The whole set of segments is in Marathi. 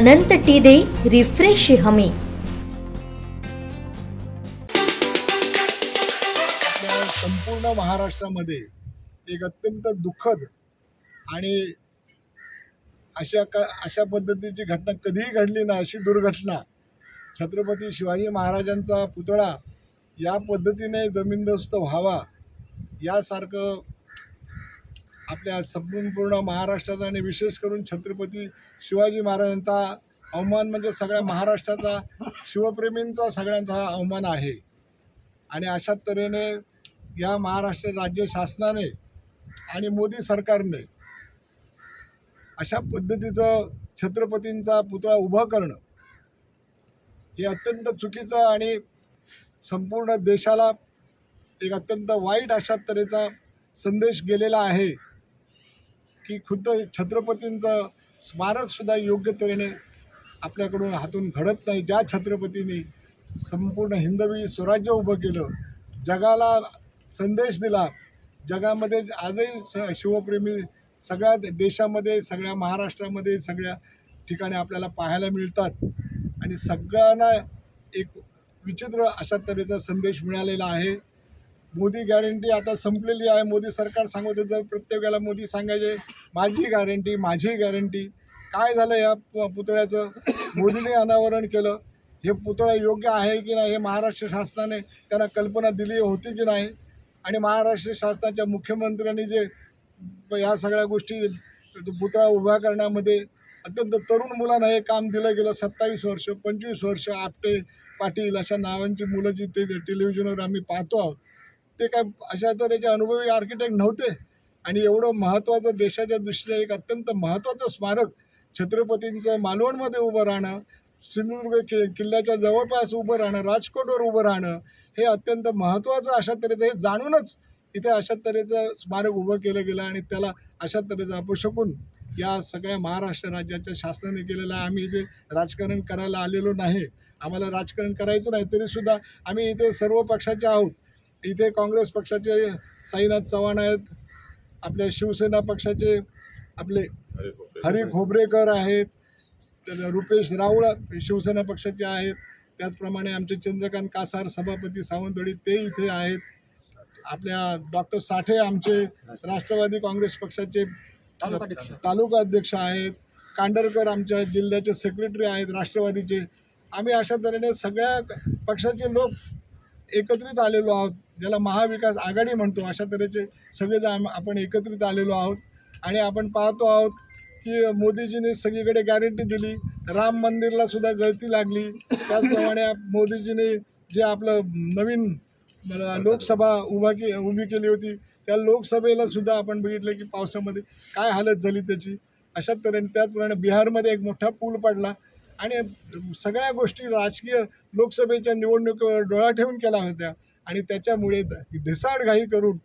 अनंत टी दे रिफ्रेश हमी. संपूर्ण महाराष्ट्रामध्ये एक अत्यंत दुःखद आणि अशा का अशा पद्धतीची घटना कधीही घडली ना अशी दुर्घटना. छत्रपती शिवाजी महाराजांचा पुतळा या पद्धतीने जमीनदोस्त व्हावा यासारखं आपल्या संपूर्ण महाराष्ट्राचा आणि विशेष करून छत्रपती शिवाजी महाराजांचा अवमान म्हणजे सगळ्या महाराष्ट्राचा शिवप्रेमींचा सगळ्यांचा अवमान आहे. आणि अशा तऱ्हेने या महाराष्ट्र राज्य शासनाने आणि मोदी सरकारने अशा पद्धतीचं छत्रपतींचा पुतळा उभा करणं हे अत्यंत चुकीचं आणि संपूर्ण देशाला एक अत्यंत वाईट अशा तऱ्हेचा संदेश गेलेला आहे. की खुद्द छत्रपतींचं स्मारकसुद्धा योग्य तऱ्हेने आपल्याकडून हातून घडत नाही. ज्या छत्रपतींनी संपूर्ण हिंदवी स्वराज्य उभं केलं जगाला संदेश दिला जगामध्ये आजही स शिवप्रेमी सगळ्या देशामध्ये सगळ्या महाराष्ट्रामध्ये सगळ्या ठिकाणी आपल्याला पाहायला मिळतात. आणि सगळ्यांना एक विचित्र अशा तऱ्हेचा संदेश मिळालेला आहे. मोदी गॅरंटी आता संपलेली आहे. मोदी सरकार सांगत होतं प्रत्येक प्रत्येकाला मोदी सांगायचे माझी गॅरंटी माझी गॅरंटी काय झालं या पुतळ्याचं? मोदीने अनावरण केलं. हे पुतळा योग्य आहे की नाही हे महाराष्ट्र शासनाने त्यांना कल्पना दिली होती की नाही? आणि महाराष्ट्र शासनाच्या मुख्यमंत्र्यांनी जे या सगळ्या गोष्टी तो पुतळा उभा करण्यामध्ये अत्यंत तरुण मुलांना हे काम दिलं गेलं. सत्तावीस वर्ष पंचवीस वर्ष आपटे पाटील अशा नावांची मुलं जी ते टेलिव्हिजनवर आम्ही पाहतो आहोत. ते काय अशा तऱ्हेचे अनुभवी आर्किटेक्ट नव्हते. आणि एवढं महत्त्वाचं देशाच्या दृष्टीने एक अत्यंत महत्त्वाचं स्मारक छत्रपतींचं मालवणमध्ये उभं राहणं सिंधुदुर्ग कि किल्ल्याच्या जवळपास उभं राहणं राजकोटवर उभं राहणं हे अत्यंत महत्त्वाचं अशा तऱ्हेचं हे जाणूनच इथे अशा तऱ्हेचं स्मारक उभं केलं गेलं आणि त्याला अशा तऱ्हेचं अपशकून या सगळ्या महाराष्ट्र राज्याच्या शासनाने केलेलं आहे. आम्ही इथे राजकारण करायला आलेलो नाही. आम्हाला राजकारण करायचं नाही तरीसुद्धा आम्ही इथे सर्व पक्षाचे आहोत. इथे काँग्रेस पक्षाचे साईनाथ चव्हाण आहेत आपल्या शिवसेना पक्षाचे आपले हरी खोबरेकर आहेत रुपेश राऊळ शिवसेना पक्षाचे आहेत त्याचप्रमाणे आमचे चंद्रकांत कासार सभापती सावंतवाडी ते इथे आहेत. आपल्या डॉक्टर साठे आमचे राष्ट्रवादी काँग्रेस पक्षाचे तालुका अध्यक्ष आहेत कांडरकर आमच्या जिल्ह्याचे सेक्रेटरी आहेत राष्ट्रवादीचे. आम्ही अशा तऱ्हेने सगळ्या पक्षाचे लोक एकत्रित आलेलो आहोत. ज्याला महाविकास आघाडी म्हणतो अशा तऱ्हेचे सगळेजण आपण एकत्रित आलेलो आहोत. आणि आपण पाहतो आहोत की मोदीजीने सगळीकडे गॅरंटी दिली. राम मंदिरला सुद्धा गळती लागली. त्याचप्रमाणे मोदीजीने जे आपलं नवीन लोकसभा उभा के उभी केली होती त्या लोकसभेला सुद्धा आपण बघितलं की पावसामध्ये काय हालत झाली त्याची. अशा तऱ्हेने त्याचप्रमाणे बिहारमध्ये एक मोठा पूल पडला. आणि सगळ्या गोष्टी राजकीय लोकसभेच्या निवडणुकीवर डोळा ठेवून केल्या होत्या. आणि त्याच्यामुळे धिसाडघाई करून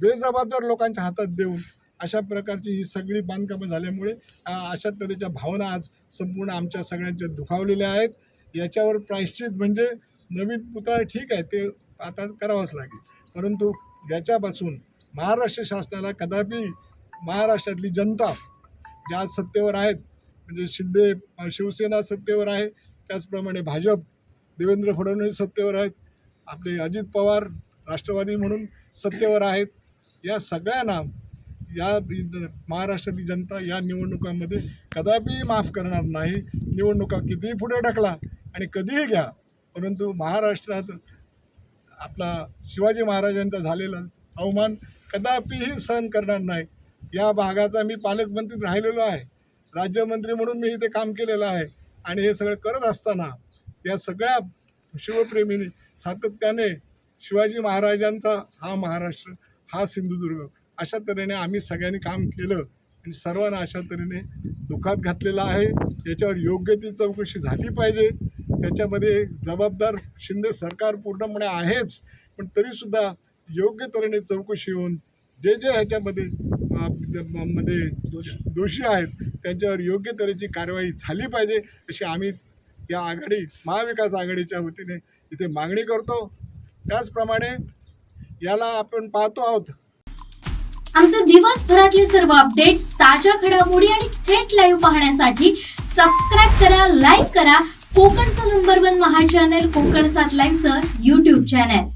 बेजबाबदार लोकांच्या हातात देऊन अशा प्रकारची ही सगळी बांधकामं झाल्यामुळे अशा तऱ्हेच्या भावना आज संपूर्ण आमच्या सगळ्यांच्या दुखावलेल्या आहेत. याच्यावर प्रायश्चित म्हणजे नवीन पुतळा ठीक आहे ते आता करावंच लागेल. परंतु याच्यापासून महाराष्ट्र शासनाला कदापि महाराष्ट्रातली जनता ज्या आज सत्तेवर आहेत म्हणजे शिंदे शिवसेना सत्तेवर आहे. त्याचप्रमाणे भाजप देवेंद्र फडणवीस सत्तेवर आहेत. आपले अजित पवार राष्ट्रवादी म्हणून सत्तेवर आहेत. या सगळ्यांना या महाराष्ट्रातील जनता या निवडणुकांमध्ये कदापि माफ करणार नाही. निवडणुका कितीही पुढे ढकला आणि कधीही घ्या परंतु महाराष्ट्रात आपला शिवाजी महाराजांचा झालेला अवमान कदापिही सहन करणार नाही. या भागाचा मी पालकमंत्री राहिलेलो आहे. राज्यमंत्री म्हणून मी इथे काम केलेलं आहे. आणि हे सगळं करत असताना या सगळ्या शिवप्रेमीने सातत्याने शिवाजी महाराजांचा हा महाराष्ट्र हा सिंधुदुर्ग अशा तऱ्हेने आम्ही सगळ्यांनी काम केलं आणि सर्वांना अशा तऱ्हेने दुखात घातलेला आहे. याच्यावर योग्य ती चौकशी झाली पाहिजे. त्याच्यामध्ये जबाबदार शिंदे सरकार पूर्णपणे आहेच. पण तरीसुद्धा योग्य तऱ्हेने चौकशी होऊन जे जे ह्याच्यामध्ये मध्ये दोष दोषी आहेत. त्यांच्यावर योग्य तऱ्हेची कारवाई झाली पाहिजे अशी आम्ही या आघाडी महाविकास आघाडीच्या वतीने इथे मागणी करतो. त्याचप्रमाणे याला आपण पाहतो आहोत. आमचे दिवसभरातले सर्व अपडेट्स ताज्या घडामोडी आणि थेट लाईव्ह पाहण्यासाठी सबस्क्राईब करा लाईक करा. कोकणचं नंबर वन महा चॅनल कोकण सात लाईनचं युट्यूब चॅनल